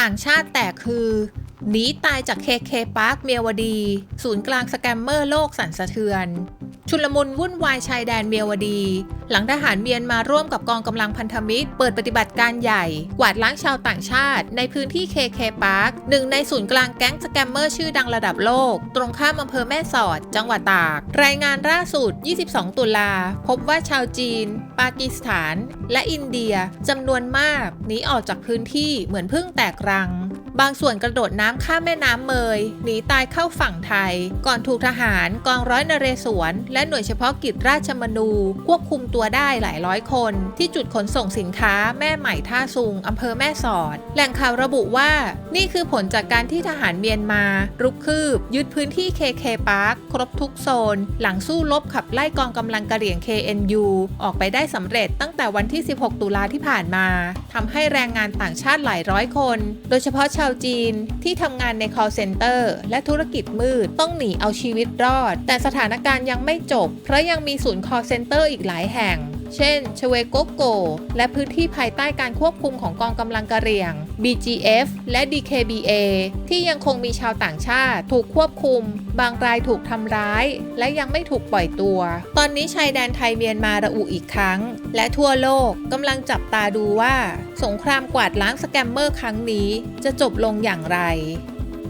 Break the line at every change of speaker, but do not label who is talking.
ต่างชาติแตกคือหนีตายจากเคเคพาร์คเมียวดี ศูนย์กลางสแกมเมอร์โลกสั่นสะเทือน ชุลมุนวุ่นวายชายแดนเมียวดี หลังทหารเมียนมาร่วมกับกองกำลังพันธมิตร เปิดปฏิบัติการใหญ่ กวาดล้างชาวต่างชาติ ในพื้นที่เคเคปาร์คหนึ่งในศูนย์กลางแก๊งสแกมเมอร์ชื่อดังระดับโลก ตรงข้ามอำเภอแม่สอด จังหวัดตาก รายงานล่าสุด 22 ตุลา พบว่าชาวจีน ปากีสถาน และอินเดียจำนวนมากหนีออกจากพื้นที่เหมือนพึ่งแตกรัง บางส่วนกระโดดน้ำข้ามแม่น้ำเมยหนีตายเข้าฝั่งไทย ก่อนถูกทหารกองร้อยนเรศวร และหน่วยเฉพาะกิจราชมนู ควบคุมตัวได้หลายร้อยคน ที่จุดขนส่งสินค้าแม่ใหม่ท่าซุงอำเภอแม่สอด แหล่งข่าวระบุว่า นี่คือผลจากการที่ทหารเมียนมา รุกคืบ ยึดพื้นที่ KK Park ครบทุกโซน หลังสู้รบขับไล่กองกำลังกระเหรี่ยง KNU ออกไปได้สำเร็จตั้งแต่วันที่ 16 ตุลาที่ผ่านมาทำให้แรงงานต่างชาติหลายร้อยคน โดยเฉพาะชาวจีนที่ทำงานใน call center และธุรกิจมืดต้องหนีเอาชีวิตรอด แต่สถานการณ์ยังไม่จบ เพราะยังมีศูนย์ call center อีกหลายแห่ง เช่นชเวโกโก และพื้นที่ภายใต้การควบคุมของกองกำลังกะเหรี่ยง BGF และ DKBA ที่ยังคงมีชาวต่างชาติ ถูกควบคุม บางรายถูกทำร้าย และยังไม่ถูกปล่อยตัว ตอนนี้ชายแดนไทยเมียนมาระอุอีกครั้ง และทั่วโลกกำลังจับตาดูว่า สงครามกวาดล้างสแกมเมอร์ครั้งนี้ จะจบลงอย่างไร